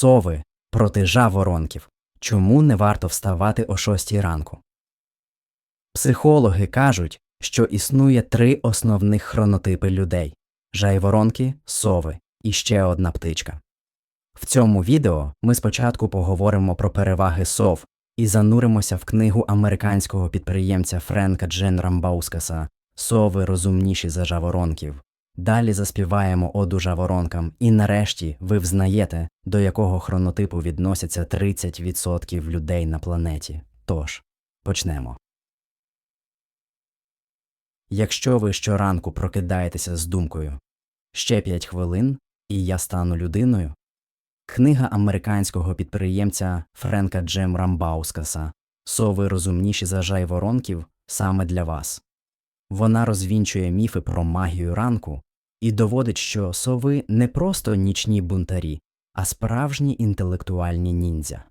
Сови проти жаворонків. Чому не варто вставати о 6 ранку? Психологи кажуть, що існує три основних хронотипи людей жайворонки, сови і ще одна птичка. В цьому відео ми спочатку поговоримо про переваги сов і зануримося в книгу американського підприємця Френка Джен Рамбаускаса Сови розумніші за жаворонків. Далі заспіваємо оду жаворонкам, і нарешті ви взнаєте, до якого хронотипу відносяться 30% людей на планеті. Тож, почнемо. Якщо ви щоранку прокидаєтеся з думкою ще 5 хвилин, і я стану людиною. Книга американського підприємця Френка Джем Рамбаускаса Сови розумніші за жайворонків саме для вас. Вона розвінчує міфи про магію ранку і доводить, що сови не просто нічні бунтарі, а справжні інтелектуальні ніндзя.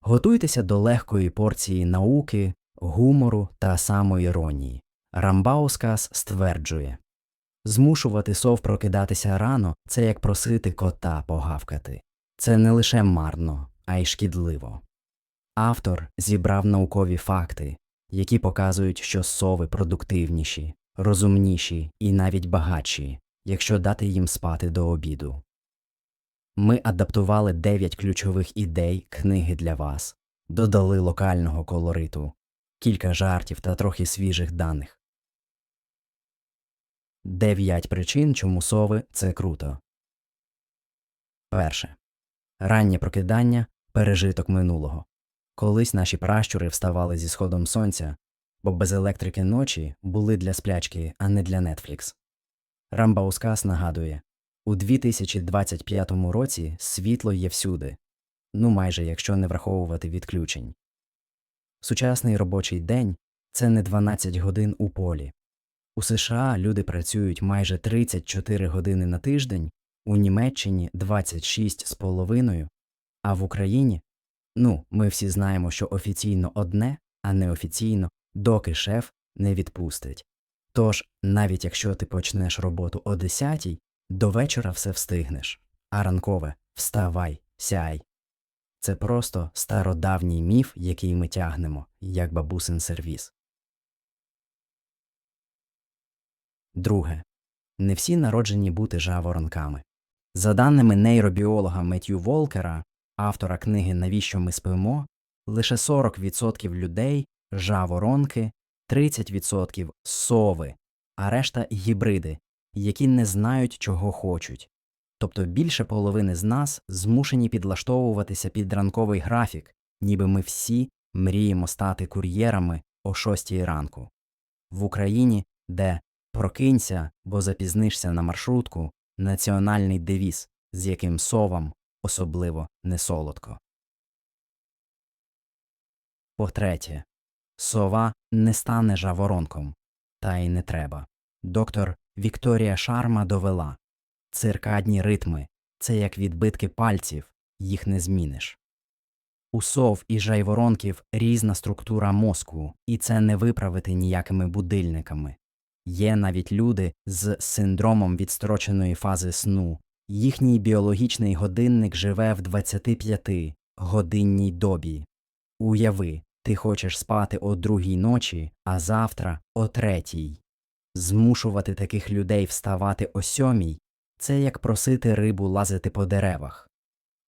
Готуйтеся до легкої порції науки, гумору та самоіронії. Рамбаускас стверджує змушувати сов прокидатися рано це як просити кота погавкати. Це не лише марно, а й шкідливо. Автор зібрав наукові факти, які показують, що сови продуктивніші, розумніші і навіть багатші, якщо дати їм спати до обіду. Ми адаптували 9 ключових ідей книги для вас, додали локального колориту, кілька жартів та трохи свіжих даних. Дев'ять причин, чому сови це круто. Перше. Раннє прокидання пережиток минулого. Колись наші пращури вставали зі сходом сонця, бо без електрики ночі були для сплячки, а не для Netflix. Рамбаускас нагадує у 2025 році світло є всюди, ну майже якщо не враховувати відключень. Сучасний робочий день це не 12 годин у полі. У США люди працюють майже 34 години на тиждень, у Німеччині 26 з половиною, а в Україні ну, ми всі знаємо, що офіційно одне, а неофіційно, доки шеф не відпустить. Тож, навіть якщо ти почнеш роботу о 10 до вечора все встигнеш, а ранкове вставай, сяй. Це просто стародавній міф, який ми тягнемо, як бабусин сервіс. Друге. Не всі народжені бути жаворонками. За даними нейробіолога Меттью Волкера, автора книги Навіщо ми спимо, лише 40% людей жаворонки, 30% сови, а решта гібриди, які не знають, чого хочуть. Тобто більше половини з нас змушені підлаштовуватися під ранковий графік, ніби ми всі мріємо стати кур'єрами о 6 ранку. В Україні, де Прокинься, бо запізнишся на маршрутку, національний девіз, з яким совам особливо не солодко. По третє, сова не стане жаворонком, та й не треба. Доктор Вікторія Шарма довела циркадні ритми це як відбитки пальців, їх не зміниш. У сов і жайворонків різна структура мозку, і це не виправити ніякими будильниками. Є навіть люди з синдромом відстроченої фази сну. Їхній біологічний годинник живе в 25 годинній добі. Уяви, ти хочеш спати о другій ночі, а завтра о третій. Змушувати таких людей вставати о сьомій це як просити рибу лазити по деревах.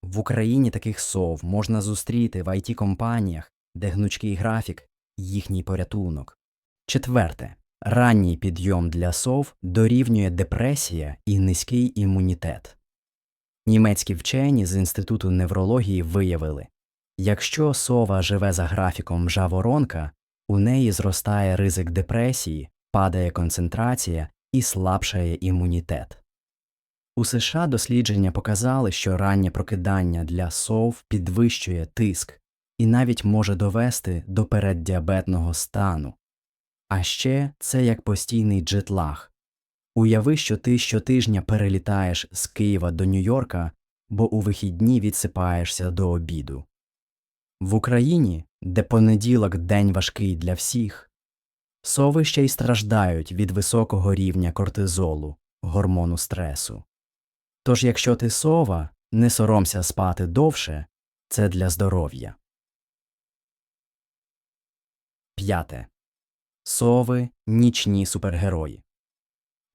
В Україні таких сов можна зустріти в it компаніях, де гнучкий графік їхній порятунок. Четверте. Ранній підйом для сов дорівнює депресія і низький імунітет. Німецькі вчені з Інституту неврології виявили якщо сова живе за графіком жаворонка, у неї зростає ризик депресії, падає концентрація і слабшає імунітет. У США дослідження показали, що раннє прокидання для сов підвищує тиск і навіть може довести до переддіабетного стану. А ще це як постійний джетлаг. Уяви, що ти щотижня перелітаєш з Києва до Нью-Йорка, бо у вихідні відсипаєшся до обіду. В Україні, де понеділок день важкий для всіх, сови ще й страждають від високого рівня кортизолу, гормону стресу. Тож, якщо ти сова, Не соромся спати довше це для здоров'я. П'яте. Сови нічні супергерої.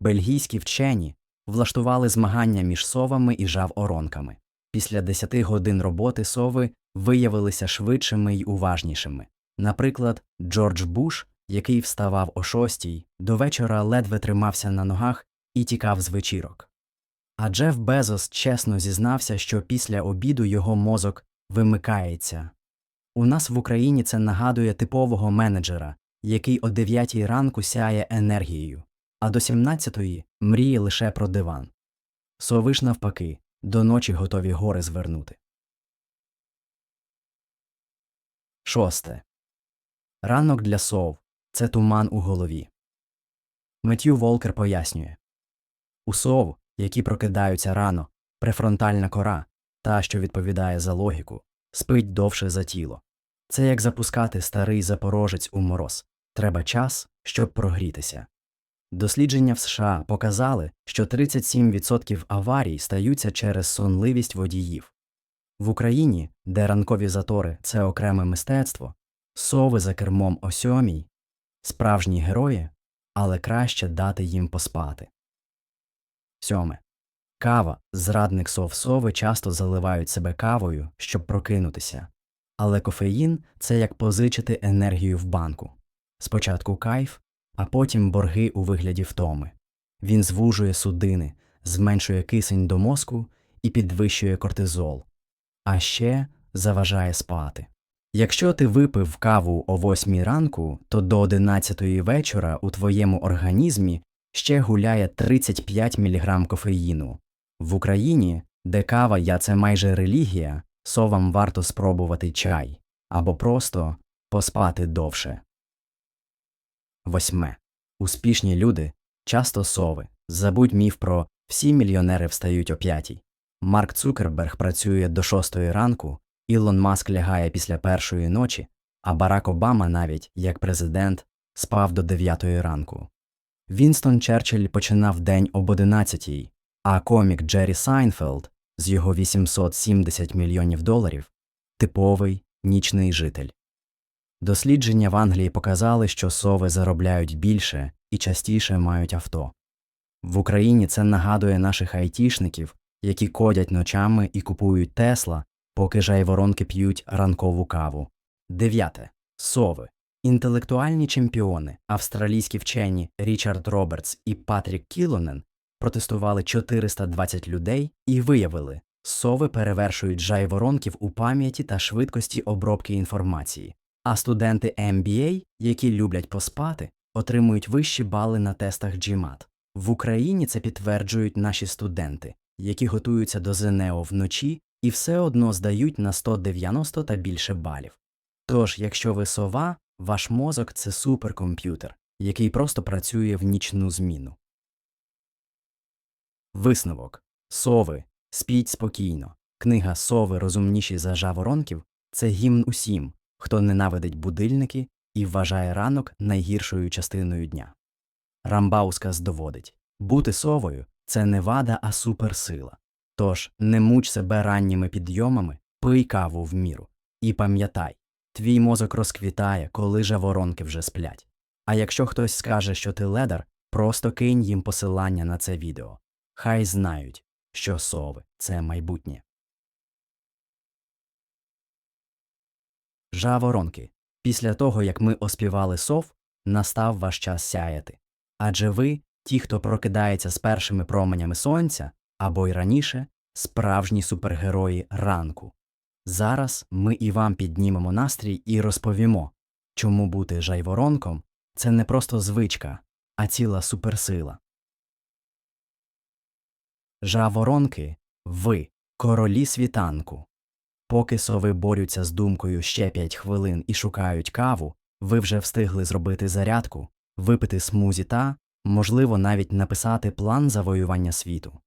Бельгійські вчені влаштували змагання між совами і жаворонками. Після 10 годин роботи сови виявилися швидшими й уважнішими. Наприклад, Джордж Буш, який вставав о шостій, до вечора ледве тримався на ногах і тікав з вечірок. А Джеф Безос чесно зізнався, що після обіду його мозок вимикається. У нас в Україні це нагадує типового менеджера, який о 9 ранку сяє енергією, а до 17 мріє лише про диван. Сови ж навпаки, до ночі готові гори звернути. Шосте. Ранок для сов це туман у голові. Меттью Волкер пояснює у сов, які прокидаються рано, префронтальна кора, та, що відповідає за логіку, спить довше за тіло. Це як запускати старий запорожець у мороз. Треба час, щоб прогрітися. Дослідження в США показали, що 37% аварій стаються через сонливість водіїв. В Україні, де ранкові затори це окреме мистецтво, сови за кермом о сьомій справжні герої, але краще дати їм поспати. Сьоме. Кава, зрадник сов сови часто заливають себе кавою, щоб прокинутися. Але кофеїн це як позичити енергію в банку. Спочатку кайф, а потім борги у вигляді втоми. Він звужує судини, зменшує кисень до мозку і підвищує кортизол, а ще заважає спати. Якщо ти випив каву о 8 ранку, то до 11 вечора у твоєму організмі ще гуляє 35 мг кофеїну. В Україні, де кава я це майже релігія, совам варто спробувати чай або просто поспати довше. Восьме. Успішні люди часто сови. Забудь міф про всі мільйонери встають о п'ятій. Марк Цукерберг працює до шостої ранку, Ілон Маск лягає після першої ночі, а Барак Обама навіть, як президент, спав до дев'ятої ранку. Вінстон Черчилль починав день об одинадцятій, а комік Джері Сайнфелд з його 870 мільйонів доларів типовий нічний житель. Дослідження в Англії показали, що сови заробляють більше і частіше мають авто. В Україні це нагадує наших айтішників, які кодять ночами і купують Тесла, поки жайворонки п'ють ранкову каву. Дев'яте. Сови. Інтелектуальні чемпіони, австралійські вчені Річард Робертс і Патрік Кілонен протестували 420 людей і виявили, сови перевершують жайворонків у пам'яті та швидкості обробки інформації, а студенти MBA, які люблять поспати, отримують вищі бали на тестах GMAT. В Україні це підтверджують наші студенти, які готуються до ЗНО вночі і все одно здають на 190 та більше балів. Тож, якщо ви сова, ваш мозок це суперкомп'ютер, який просто працює в нічну зміну. Висновок Сови. Спіть спокійно. Книга Сови розумніші за жаворонків це гімн усім, хто ненавидить будильники і вважає ранок найгіршою частиною дня. Рамбаускас доводить бути совою це не вада, а суперсила. Тож не муч себе ранніми підйомами, пий каву в міру. І пам'ятай, твій мозок розквітає, коли жаворонки вже сплять. А якщо хтось скаже, що ти ледар, просто кинь їм посилання на це відео. Хай знають, що сови це майбутнє. Жаворонки. Після того, як ми оспівали сов, настав ваш час сяяти. Адже ви, ті, хто прокидається з першими променями сонця, або й раніше, справжні супергерої ранку. Зараз ми і вам піднімемо настрій і розповімо, чому бути жайворонком це не просто звичка, а ціла суперсила. Жаворонки ви, королі світанку. Поки сови борються з думкою ще п'ять хвилин і шукають каву, ви вже встигли зробити зарядку, випити смузі та, можливо, навіть написати план завоювання світу.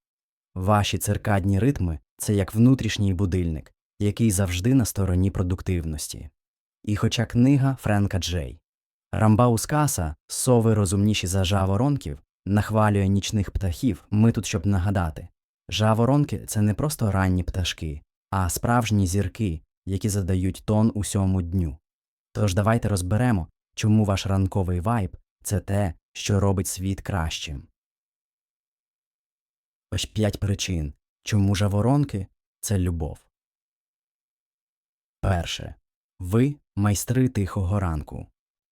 Ваші циркадні ритми це як внутрішній будильник, який завжди на стороні продуктивності. І хоча книга Френка Джей Рамбаускаса Сови розумніші за жаворонків нахвалює нічних птахів, ми тут щоб нагадати Жаворонки це не просто ранні пташки, а справжні зірки, які задають тон усьому дню. Тож давайте розберемо, чому ваш ранковий вайб це те, що робить світ кращим. Ось п'ять причин, чому жаворонки це любов. Перше. Ви майстри тихого ранку.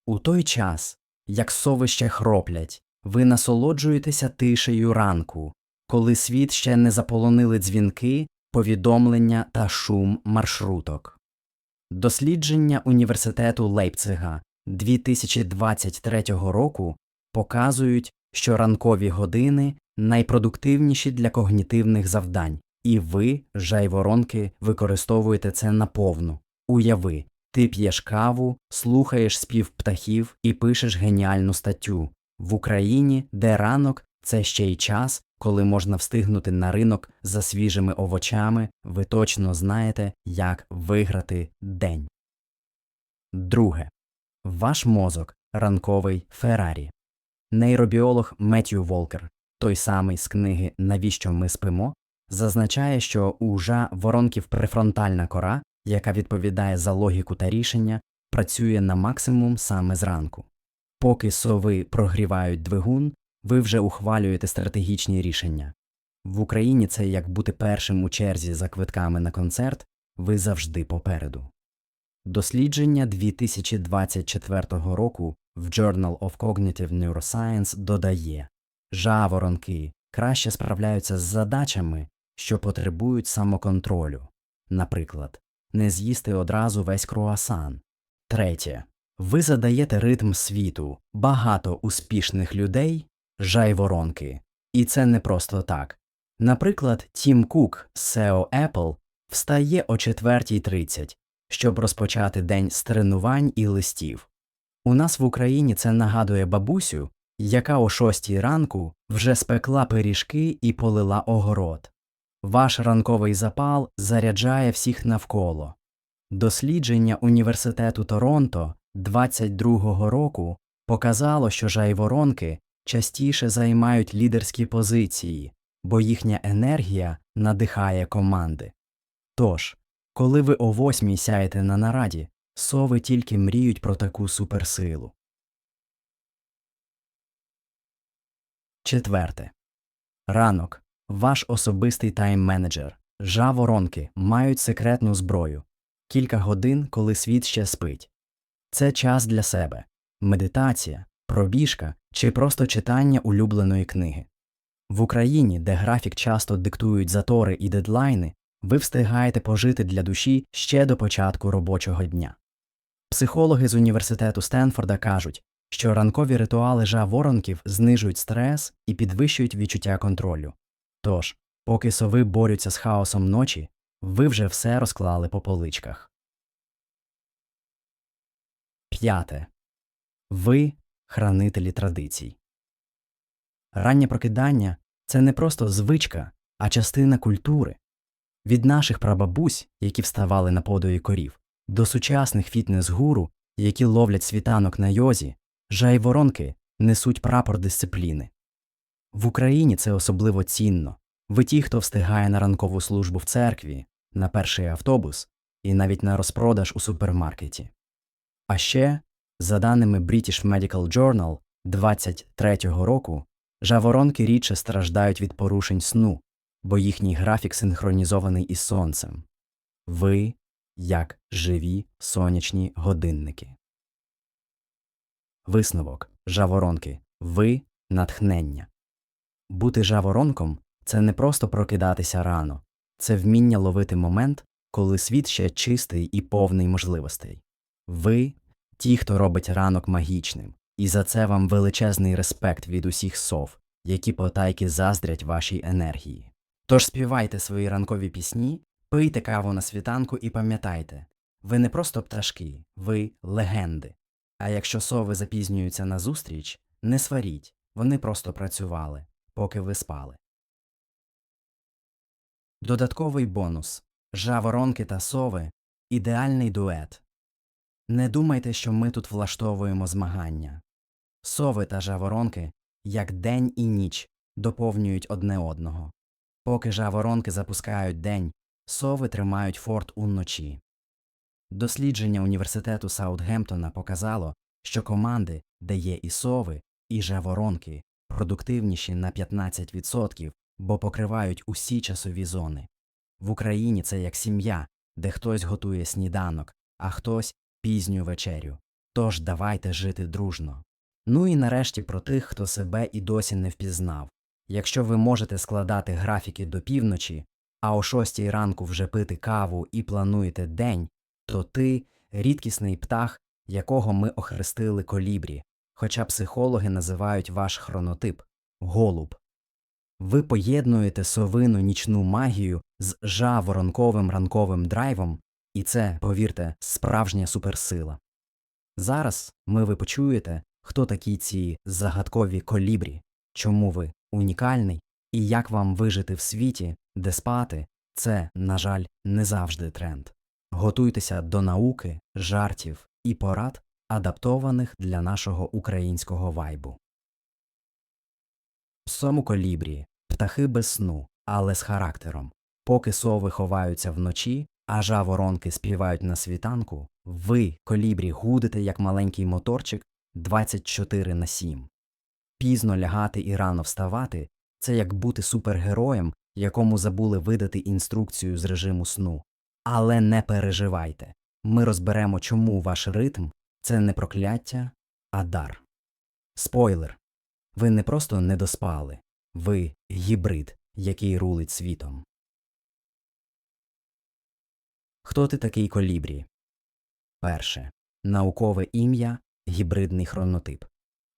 У той час, як сови ще хроплять, ви насолоджуєтеся тишею ранку, коли світ ще не заполонили дзвінки, повідомлення та шум маршруток. Дослідження університету Лейпцига 2023 року показують, що ранкові години найпродуктивніші для когнітивних завдань, і ви, жайворонки, використовуєте це наповну. Уяви, ти п'єш каву, слухаєш спів птахів і пишеш геніальну статтю в Україні, де ранок це ще й час, коли можна встигнути на ринок за свіжими овочами, ви точно знаєте, як виграти день. Друге. Ваш мозок ранковий Феррарі. Нейробіолог Меттью Волкер, той самий з книги Навіщо ми спимо, зазначає, що у жа воронків префронтальна кора, яка відповідає за логіку та рішення, працює на максимум саме зранку. Поки сови прогрівають двигун, ви вже ухвалюєте стратегічні рішення. В Україні це як бути першим у черзі за квитками на концерт, ви завжди попереду. Дослідження 2024 року в Journal of Cognitive Neuroscience додає жаворонки краще справляються з задачами, що потребують самоконтролю, наприклад, не з'їсти одразу весь круасан. Третє. Ви задаєте ритм світу, багато успішних людей жайворонки. І це не просто так. Наприклад, Тім Кук з SEO Apple встає о 4.30, щоб розпочати день з тренувань і листів. У нас в Україні це нагадує бабусю, яка о 6 ранку вже спекла пиріжки і полила огород. Ваш ранковий запал заряджає всіх навколо. Дослідження Університету Торонто 22-го року показало, що жайворонки частіше займають лідерські позиції, бо їхня енергія надихає команди. Тож, коли ви о восьмій сяєте на нараді, сови тільки мріють про таку суперсилу. Четверте. Ранок. Ваш особистий тайм-менеджер. Жаворонки мають секретну зброю. Кілька годин, коли світ ще спить. Це час для себе, медитація, пробіжка чи просто читання улюбленої книги. В Україні, де графік часто диктують затори і дедлайни, ви встигаєте пожити для душі ще до початку робочого дня. Психологи з університету Стенфорда кажуть, що ранкові ритуали жаворонків знижують стрес і підвищують відчуття контролю. Тож, поки сови борються з хаосом ночі, ви вже все розклали по поличках. П'яте. Ви хранителі традицій. Раннє прокидання це не просто звичка, а частина культури. Від наших прабабусь, які вставали на подої корів, до сучасних фітнес-гуру, які ловлять світанок на йозі, жайворонки несуть прапор дисципліни. В Україні це особливо цінно. Ви ті, хто встигає на ранкову службу в церкві, на перший автобус і навіть на розпродаж у супермаркеті. А ще, за даними British Medical Journal 23-го року, жаворонки рідше страждають від порушень сну, бо їхній графік синхронізований із сонцем. Ви як живі сонячні годинники. Висновок жаворонки. Ви натхнення. Бути жаворонком це не просто прокидатися рано, це вміння ловити момент, коли світ ще чистий і повний можливостей. Ви ті, хто робить ранок магічним, і за це вам величезний респект від усіх сов, які потайки заздрять вашій енергії. Тож співайте свої ранкові пісні, пийте каву на світанку і пам'ятайте ви не просто пташки, ви легенди. А якщо сови запізнюються на зустріч, не сваріть, вони просто працювали, поки ви спали. Додатковий бонус жаворонки та сови ідеальний дует. Не думайте, що ми тут влаштовуємо змагання. Сови та жаворонки, як день і ніч, доповнюють одне одного. Поки жаворонки запускають день, сови тримають форт уночі. Дослідження університету Саутгемптона показало, що команди, де є і сови, і жаворонки, продуктивніші на 15%, бо покривають усі часові зони. В Україні це як сім'я, де хтось готує сніданок, а хтось пізню вечерю. Тож давайте жити дружно. Ну і нарешті про тих, хто себе і досі не впізнав. Якщо ви можете складати графіки до півночі, а о шостій ранку вже пити каву і плануєте день, то ти рідкісний птах, якого ми охрестили колібрі, хоча психологи називають ваш хронотип голуб. Ви поєднуєте совину нічну магію з жаворонковим ранковим драйвом, і це, повірте, справжня суперсила. Зараз ми ви почуєте, хто такі ці загадкові колібрі, чому ви унікальний і як вам вижити в світі, де спати це, на жаль, не завжди тренд. Готуйтеся до науки, жартів і порад, адаптованих для нашого українського вайбу. Сому колібрі птахи без сну, але з характером. Поки сови ховаються вночі, а жаворонки співають на світанку, ви, колібрі, гудите як маленький моторчик 24 на 7. Пізно лягати і рано вставати це як бути супергероєм, якому забули видати інструкцію з режиму сну. Але не переживайте. Ми розберемо, чому ваш ритм це не прокляття, а дар. Спойлер. Ви не просто не доспали, ви гібрид, який рулить світом. Хто ти такий колібрі? Перше. Наукове ім'я гібридний хронотип.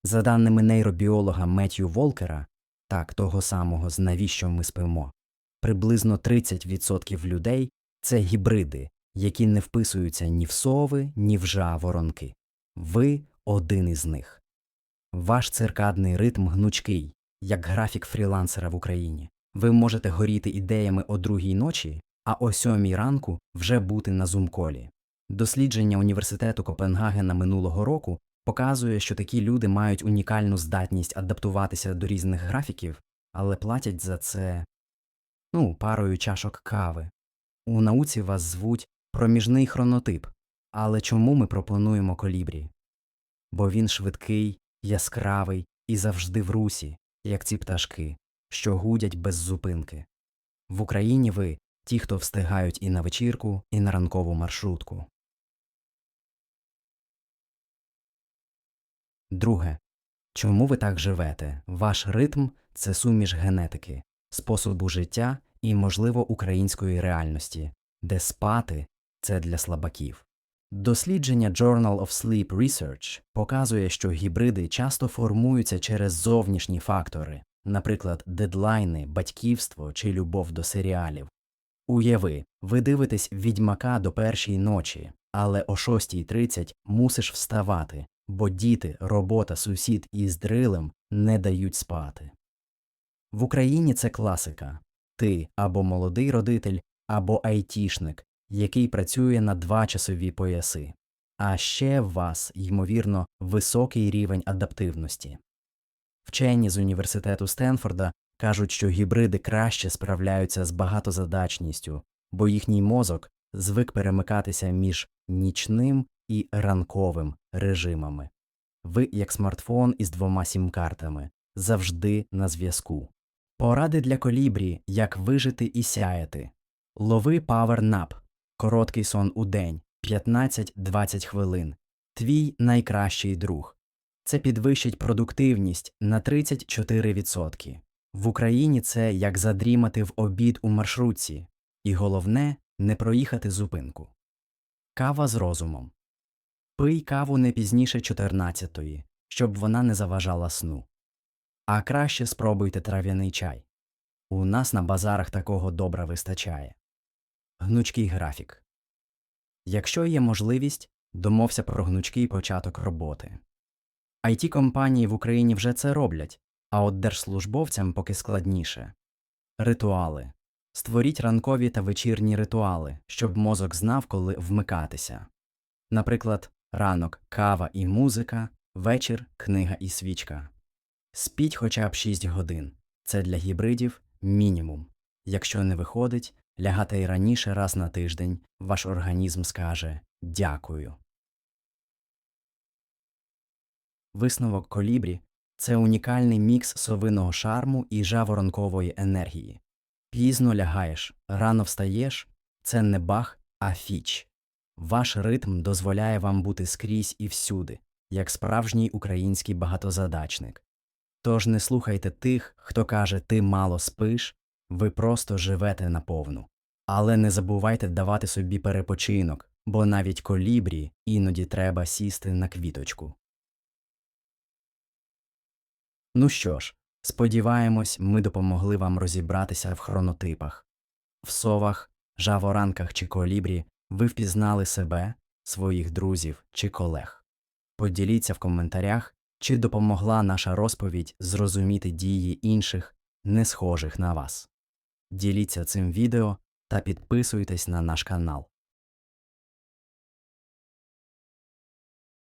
За даними нейробіолога Меттью Волкера, так того самого з навіщо ми спимо, приблизно 30% людей це гібриди, які не вписуються ні в сови, ні в жаворонки. Ви один із них. Ваш циркадний ритм гнучкий, як графік фрілансера в Україні. Ви можете горіти ідеями о другій ночі, а о сьомій ранку вже бути на зумколі. Дослідження університету Копенгагена минулого року показує, що такі люди мають унікальну здатність адаптуватися до різних графіків, але платять за це ну, парою чашок кави. У науці вас звуть проміжний хронотип. Але чому ми пропонуємо колібрі? Бо він швидкий, яскравий і завжди в русі, як ці пташки, що гудять без зупинки. В Україні ви ті, хто встигають і на вечірку, і на ранкову маршрутку. Друге. Чому ви так живете? Ваш ритм це суміш генетики, способу життя і, можливо, української реальності, де спати це для слабаків. Дослідження Journal of Sleep Research показує, що гібриди часто формуються через зовнішні фактори, наприклад, дедлайни, батьківство чи любов до серіалів. Уяви, ви дивитесь відьмака до першої ночі, але о 6.30 мусиш вставати, бо діти, робота, сусід із дрилем не дають спати. В Україні це класика ти або молодий родитель, або айтішник, який працює на два часові пояси. А ще в вас, ймовірно, високий рівень адаптивності. Вчені з університету Стенфорда кажуть, що гібриди краще справляються з багатозадачністю, бо їхній мозок звик перемикатися між нічним і ранковим режимами. Ви, як смартфон із двома сім-картами, завжди на зв'язку. Поради для колібрі, як вижити і сяяти. Лови Power Nap. Короткий сон у день 15-20 хвилин. Твій найкращий друг. Це підвищить продуктивність на 34%. В Україні це як задрімати в обід у маршрутці, і головне не проїхати зупинку. Кава з розумом. Пий каву не пізніше 14-ї, щоб вона не заважала сну. А краще спробуйте трав'яний чай. У нас на базарах такого добра вистачає. Гнучкий графік. Якщо є можливість, домовся про гнучкий початок роботи. it компанії в Україні вже це роблять, а от держслужбовцям поки складніше. Ритуали. Створіть ранкові та вечірні ритуали, щоб мозок знав, коли вмикатися. Наприклад, ранок кава і музика, вечір книга і свічка. Спіть хоча б 6 годин. Це для гібридів мінімум. Якщо не виходить, лягати й раніше раз на тиждень, ваш організм скаже дякую. Висновок колібрі це унікальний мікс совиного шарму і жаворонкової енергії. Пізно лягаєш, рано встаєш це не бах, а фіч. Ваш ритм дозволяє вам бути скрізь і всюди, як справжній український багатозадачник. Тож не слухайте тих, хто каже ти мало спиш, ви просто живете наповну. Але не забувайте давати собі перепочинок, бо навіть колібрі іноді треба сісти на квіточку. Ну що ж, сподіваємось, ми допомогли вам розібратися в хронотипах. В совах, жаворанках чи колібрі ви впізнали себе, своїх друзів чи колег. Поділіться в коментарях, чи допомогла наша розповідь зрозуміти дії інших, не схожих на вас. Діліться цим відео та підписуйтесь на наш канал.